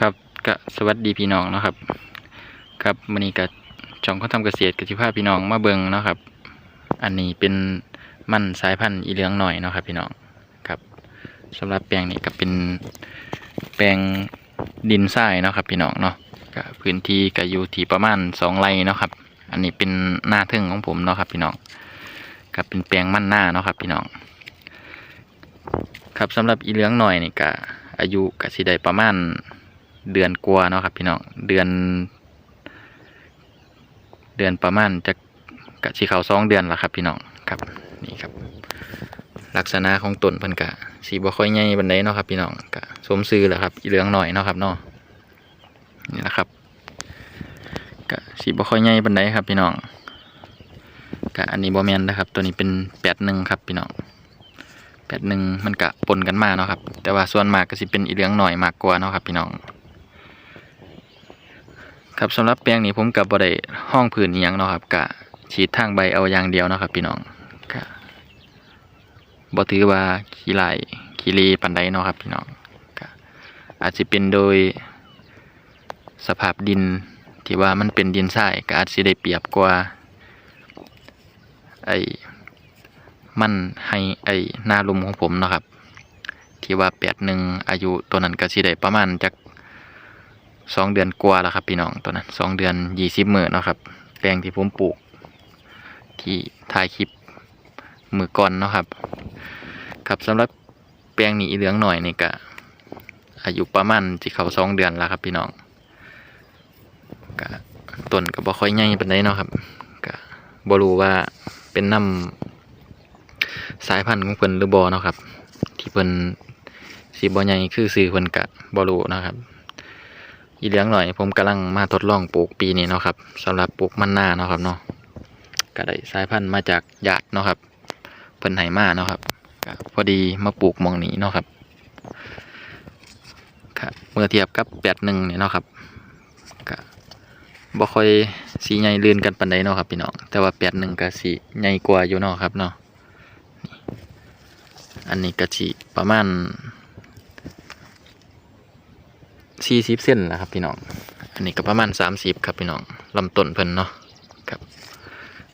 ครับก็สวัสดีพี่น้องนะครับ ครับมื้อนี้ก็ช่องเขาทำเกษตรกสิพาพี่น้องมาเบิงนะครับ อันนี้เป็นมันสายพันธุ์อีเหลืองหน่อยนะครับ พี่น้องครับสำหรับแปลงนี้ก็เป็นแปลงดินทรายนะครับ พี่น้องเนาะกพื้นที่ก็อยู่ที่ประมาณสองไร่เนาะครับ อันนี้เป็นหน้าทึ่งของผมเนาะครับ พี่น้องก็เป็นแปลงมั่นหน้าเนาะครับ พี่น้อง ครับสำหรับอีเหลืองหน่อยนี่ก็อายุก็สิได้ประมาณ เดือนกว่าเนาะครับ พี่น้องเดือน เดือนประมาณจะกะสิเขาสองเดือนละครับ พี่น้องครับนี่ครับ ลักษณะของต้นเพิ่นกะสีบ่ค่อยใหญ่ปานใดเนาะครับ พี่น้องกะสมซื่อแหละครับอีเหลืองหน่อยเนาะครับเนาะนี่แหละครับกะสีบ่ค่อยใหญ่ปานใดครับ พี่น้องกะอันนี้บ่แมนนะครับ ตัวนี้เป็นแปดหนึ่งครับ พี่น้องแปดหนึ่งมันกะปนกันมาเนาะครับ แต่ว่าส่วนมากก็สิเป็นอีเหลืองหน่อยมากกว่าเนาะครับ พี่น้อง ครับสำหรับแปลงนี้ผมกับบ่ได้ห้องพื้นยังเนาะครับกะฉีดทางใบเอาอย่างเดียวนะครับ พี่น้องกะบ่ถือว่าขี้ลายขี้เลปานใดเนาะครับพี่น้องกะอาจสิเป็นโดยสภาพดินที่ว่ามันเป็นดินทรายก็อาจสิได้เปรียบกว่าไอ้มันให้ไอ้หน้าลุมของผมนะครับ ที่ว่าแปดหนึ่งอายุตัวนั้นก็สิได้ประมาณจัก สองเดือนกว่าแล้วครับพี่น้องตัวนั้นสองเดือนยี่สิบมือเนาะครับแปลงที่ผมปลูก ที่ถ่ายคลิปมือก่อนเนาะครับ ครับสำหรับแปลงนี้เหลืองหน่อยนี่ก็อายุประมาณที่เขาสองเดือนแล้วครับพี่น้องก็ต้นก็บ่ค่อยใหญ่ปานใดเนาะครับก็บ่รู้ว่าเป็นน้ำสายพันธุ์ของเพิ่นหรือบ่เนาะครับ ที่เพิ่นสีบ่ใหญ่คือซื้อเพิ่นกะบ่รู้นะครับ อีเหลืองหน่อย ผมกำลังมาทดลองปลูกปีนี้เนาะครับสำหรับปลูกมันนาเนาะครับเนาะก็ได้สายพันธุ์มาจากญาติเนาะครับเพิ่นให้มาเนาะครับพอดีมาปลูกมองนี้เนาะครับครับเมื่อเทียบกับแปดหนึ่งเนี่ยเนาะครับก็บ่ค่อยสีใหญ่ลื่นกันปานใดเนาะครับพี่น้องแต่ว่าแปดหนึ่งก็สีใหญ่กว่าอยู่เนาะครับเนาะอันนี้กะจิประมาณ สี่สิบเส้นแหละครับพี่น้อง อันนี้ก็ประมาณสามสิบครับพี่น้องลำต้นเพิ่นเนาะครับ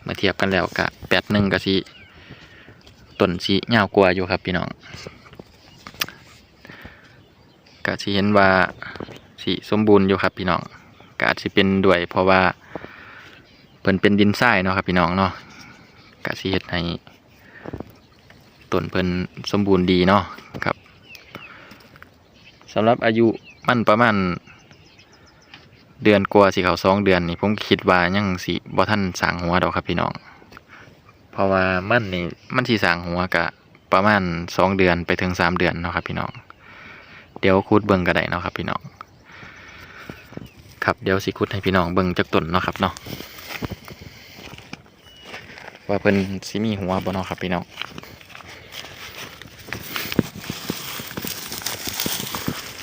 มาเทียบกันแล้วกะแปดหนึ่งกะสิต้นสียากว่าอยู่ครับพี่น้องกะสิเห็นว่าสีสมบูรณ์อยู่ครับพี่น้องกะสิเป็นด้วยเพราะว่าเพิ่นเป็นดินทรายเนาะครับพี่น้องเนาะกะสิเฮ็ดให้ต้นเพิ่นสมบูรณ์ดีเนาะครับสำหรับอายุ มันประมาณเดือนกว่าสิเขาสองเดือนนี่ผมคิดว่ายังสิบ่ทันสางหัวดอกครับพี่น้อง เพราะว่ามันนี่มันสิสางหัวกะประมาณสองเดือนไปถึงสามเดือนเนาะครับพี่น้อง เดี๋ยวคูดเบิ่งก็ได้เนาะครับพี่น้อง ครับเดี๋ยวสิคูดให้พี่น้องเบิ่งจักต้นเนาะครับเนาะว่าเพิ่นสิมีหัวบ่เนาะครับพี่น้อง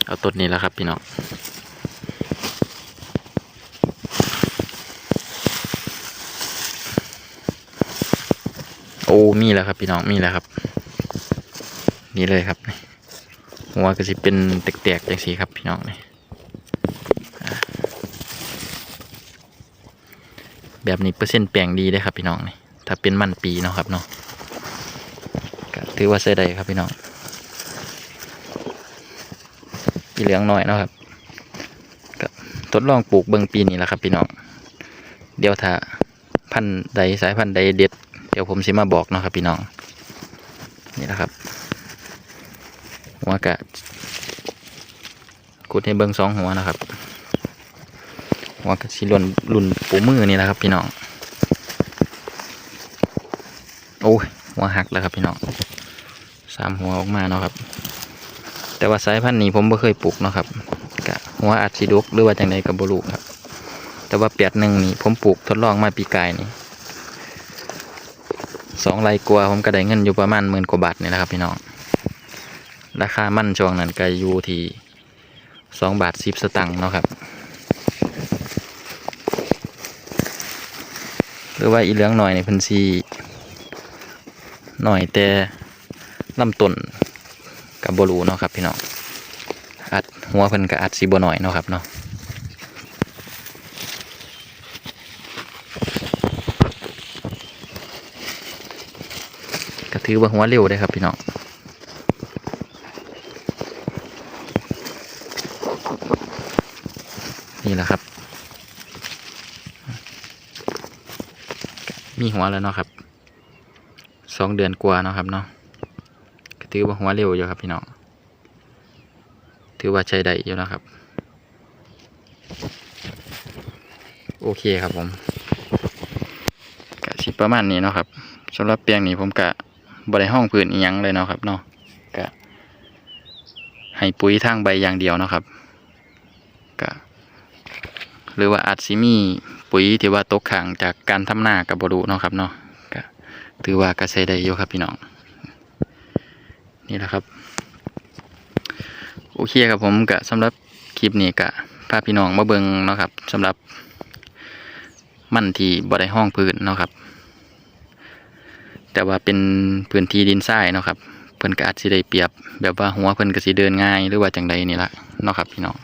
เอา ต้นนี้แล้วครับพี่น้องโอ้มีแล้วครับพี่น้องมีแล้วครับ นี่เลยครับหัวก็สิเป็นแตกๆอย่างสีครับพี่น้องนี่แบบนี้เปอร์เซ็นต์แปลงดีเลยครับพี่น้องนี่ถ้าเป็นมันปีเนาะครับเนาะถือว่าใช้ได้ครับพี่น้อง อีเหลืองหน่อยนะครับก็ทดลองปลูกเบิ่งปีนี้แหละครับพี่น้องเดี๋ยวถ้าพันธุ์ใดสายพันธุ์ใดเด็ดเดี๋ยวผมสิมาบอกนะครับพี่น้องนี่แหละครับหัวกะกุดให้เบิ่งสองหัวนะครับหัวกะสิหล่นลุ่นปูมือนี่แหละครับพี่น้องโอ้ยหัวหักแล้วครับพี่น้องสามหัวออกมาเนาะครับ แต่ว่าสายพันธุ์นี้ผมไม่เคยปลูกเนาะครับกะหัวอาจสิดกหรือว่าจังไดกับบลูครับ แต่ว่าแปดหนึ่งนี่ผมปลูกทดลองมาปีกายนี่สองไรกลัวผมก็ได้เงินอยู่ประมาณหมื่นกว่าบาทนี่แหละครับพี่น้อง ราคามั่นช่วงนั้นก็อยู่ที่สองบาทสิบสตังค์เนาะครับ หรือว่าอีเหลืองหน่อยในพันซีหน่อยแต่ลำต้น กับบรูเนาะครับพี่น้องอาจหัวเพิ่นก็อาจสิบ่น้อยเนาะครับเนาะก็ถือว่าหัวเร็วเลยครับพี่น้องนี่แหละครับ มีหัวแล้วเนาะครับสองเดือนกว่าเนาะครับเนาะ ถือว่าหัวเร็วอยู่ครับพี่น้อง ถือว่าใช้ได้อยู่นะครับ โอเคครับผมกะสิประมาณนี้เนาะครับสำหรับเปียงนี้ผมกะบริห้องพื้นอีหยังเลยเนาะครับเนาะกะให้ปุ๋ยทางใบอย่างเดียวเนาะครับกะหรือว่าอาจสิมีปุ๋ยที่ว่าตกค้างจากการทำนากับบรุเนาะครับเนาะกะถือว่าก็ใช้ได้อยู่ครับพี่น้อง นี่แหละครับ โอเคครับผมกะสำหรับคลิปนี้กะพาพี่น้องมาเบิงเนาะครับสำหรับมั่นที่บ่ได้ห้องพื้นเนาะครับ แต่ว่าเป็นพื้นที่ดินทรายเนาะครับเพิ่นก็อาจสิได้เปรียบ แบบว่าหัวเพิ่นก็สิเดินง่ายหรือว่าจังใดนี่ละเนาะครับพี่น้อง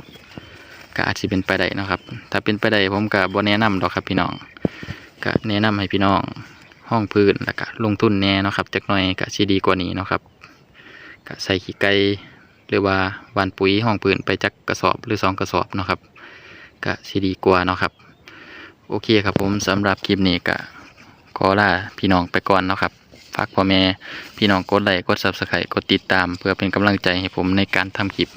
ก็อาจสิเป็นไปได้เนาะครับ ถ้าเป็นไปได้ผมก็บ่แนะนำดอกครับพี่น้องก็แนะนำให้พี่น้องห้องพื้นแล้วก็ลงทุนแน่เนาะครับจักหน่อยก็สิดีกว่านี้เนาะครับ ก็ใส่ขี้ไก่หรือว่าวานปุ๋ยห้องพื้นไปจักกระสอบหรือสองกระสอบเนาะครับก็สิดีกว่าเนาะครับ โอเคครับผมสำหรับคลิปนี้ก็ขอลาพี่น้องไปก่อนเนาะครับฝากพ่อแม่พี่น้องกดไลค์กด subscribe กดติดตาม เพื่อเป็นกำลังใจให้ผมในการทำคลิป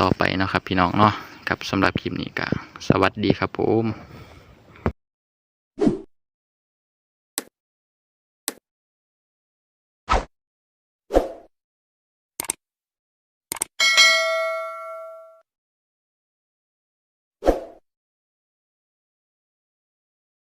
ต่อไปเนาะครับ พี่น้องเนาะครับสำหรับคลิปนี้ก็สวัสดีครับผม